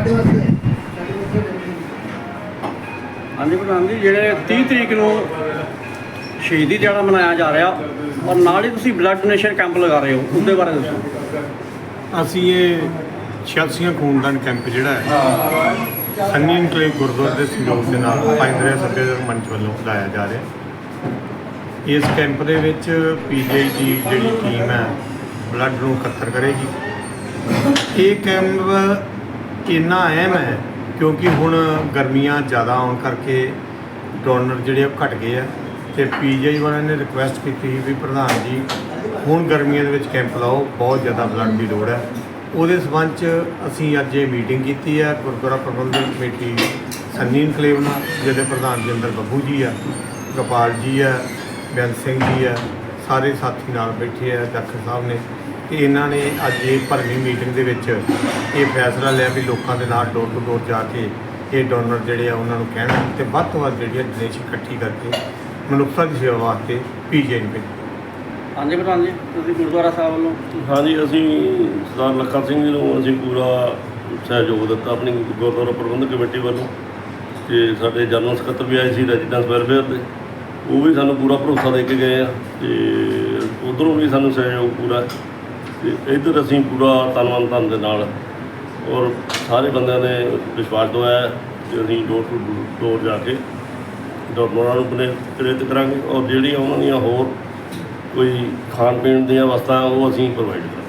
ਸਾਡੇ ਵਾਸਤੇ ਸਾਡੇ ਵਾਸਤੇ ਹਾਂਜੀ ਪ੍ਰਧਾਨ ਜੀ, ਜਿਹੜੇ 30 ਤਰੀਕ ਨੂੰ ਸ਼ਹੀਦੀ ਦਿਹਾੜਾ ਮਨਾਇਆ ਜਾ ਰਿਹਾ, ਔਰ ਨਾਲ ਹੀ ਤੁਸੀਂ ਬਲੱਡ ਡੋਨੇਸ਼ਨ ਕੈਂਪ ਲਗਾ ਰਹੇ ਹੋ, ਉਹਦੇ ਬਾਰੇ ਦੱਸੋ। ਅਸੀਂ ਇਹ 86 ਖੂਨਦਾਨ ਕੈਂਪ ਜਿਹੜਾ ਹੈ ਸੰਨੀ ਇਨਕਲੇਵ ਗੁਰਦੁਆਰੇ ਦੇ ਸਹਿਯੋਗ ਦੇ ਨਾਲ ਪਾਇੰਦਰਿਆ ਸੱਭਿਆਚਾਰਕ ਮੰਚ ਵੱਲੋਂ ਲਾਇਆ ਜਾ ਰਿਹਾ ਇਸ ਕੈਂਪ ਦੇ ਵਿੱਚ ਪੀਜੀਆਈ ਦੀ ਜਿਹੜੀ ਟੀਮ ਹੈ ਬਲੱਡ ਨੂੰ ਇਕੱਤਰ ਕਰੇਗੀ। ਇਹ ਕੈਂਪ ਇੰਨਾ ਅਹਿਮ ਹੈ, ਕਿਉਂਕਿ ਹੁਣ ਗਰਮੀਆਂ ਜ਼ਿਆਦਾ ਆਉਣ ਕਰਕੇ ਡੋਨਰ ਜਿਹੜੇ ਆ ਉਹ ਘਟ ਗਏ ਆ। ਤੇ ਪੀਜੀਆਈ ਵਾਲਿਆਂ ਨੇ ਰਿਕੁਐਸਟ ਕੀਤੀ ਸੀ ਵੀ ਪ੍ਰਧਾਨ ਜੀ, ਹੁਣ ਗਰਮੀਆਂ ਦੇ ਵਿੱਚ ਕੈਂਪ ਲਾਓ, ਬਹੁਤ ਜ਼ਿਆਦਾ ਬਲੱਡ ਦੀ ਲੋੜ ਹੈ। ਉਹਦੇ ਸਬੰਧ ਚ ਅਸੀਂ ਅੱਜ ਇਹ ਮੀਟਿੰਗ ਕੀਤੀ ਹੈ, ਗੁਰਦੁਆਰਾ ਪ੍ਰਬੰਧਕ ਕਮੇਟੀ ਸੰਨੀ ਇਨਕਲੇਵ ਨਾਲ, ਜਿਹਦੇ ਪ੍ਰਧਾਨ ਜਿੰਦਰ ਬੱਬੂ ਜੀ ਆ, ਗੋਪਾਲ ਜੀ ਆ ਬੈਂਸ ਸਿੰਘ ਜੀ ਆ, ਸਾਰੇ ਸਾਥੀ ਨਾਲ ਬੈਠੇ ਆ ਜਾਖੜ ਸਾਹਿਬ ਨੇ। ਤੇ ਇਹਨਾਂ ਨੇ ਅੱਜ ਇਹ ਭਰਵੀਂ ਮੀਟਿੰਗ ਦੇ ਵਿੱਚ ਇਹ ਫੈਸਲਾ ਲਿਆ ਵੀ ਲੋਕਾਂ ਦੇ ਨਾਲ ਡੋਰ ਟੂ ਡੋਰ ਜਾ ਕੇ ਇਹ ਡੋਨਰ ਜਿਹੜੇ ਆ ਉਹਨਾਂ ਨੂੰ ਕਹਿਣਾ ਤੇ ਵੱਧ ਤੋਂ ਵੱਧ ਜਿਹੜੀ ਡੋਨੇਸ਼ਨ ਇਕੱਠੀ ਕਰਕੇ ਮਨੁੱਖਤਾ ਦੀ ਸੇਵਾ ਵਾਸਤੇ ਪੀਜੀਆਈ ਨੂੰ ਭੇਜੋ ਹਾਂਜੀ ਪ੍ਰਧਾਨ ਜੀ ਤੁਸੀਂ ਗੁਰਦੁਆਰਾ ਸਾਹਿਬ ਵੱਲੋਂ ਹਾਂਜੀ ਅਸੀਂ ਸਰਦਾਰ ਲੱਖਾ ਸਿੰਘ ਜੀ ਨੂੰ ਅਸੀਂ ਪੂਰਾ ਸਹਿਯੋਗ ਦਿੱਤਾ ਆਪਣੀ ਗੁਰਦੁਆਰਾ ਪ੍ਰਬੰਧਕ ਕਮੇਟੀ ਵੱਲੋਂ ਤੇ ਸਾਡੇ ਜਨਰਲ ਸਕੱਤਰ ਵੀ ਆਏ ਸੀ ਰੈਜ਼ੀਡੈਂਸ ਵੈਲਫੇਅਰ ਦੇ ਉਹ ਵੀ ਸਾਨੂੰ ਪੂਰਾ ਭਰੋਸਾ ਦੇ ਕੇ ਗਏ ਆ ਤੇ ਉਧਰੋਂ ਵੀ ਸਾਨੂੰ ਸਹਿਯੋਗ ਪੂਰਾ। ਤੇ ਇੱਧਰ ਅਸੀਂ ਪੂਰਾ ਤਨਮਨ ਧਨ ਦੇ ਨਾਲ ਔਰ ਸਾਰੇ ਬੰਦਿਆਂ ਨੇ ਵਿਸ਼ਵਾਸ ਦਵਾਇਆ ਕਿ ਅਸੀਂ ਡੋਰ ਟੂ ਡੋਰ ਜਾ ਕੇ ਡੋਨਰਾਂ ਨੂੰ ਬਨੇ ਪ੍ਰੇਰਿਤ ਕਰਾਂਗੇ ਔਰ ਜਿਹੜੀਆਂ ਉਹਨਾਂ ਦੀਆਂ ਹੋਰ ਕੋਈ ਖਾਣ ਪੀਣ ਦੀਆਂ ਵਸਤਾਂ ਉਹ ਅਸੀਂ ਪ੍ਰੋਵਾਈਡ ਕਰਾਂਗੇ।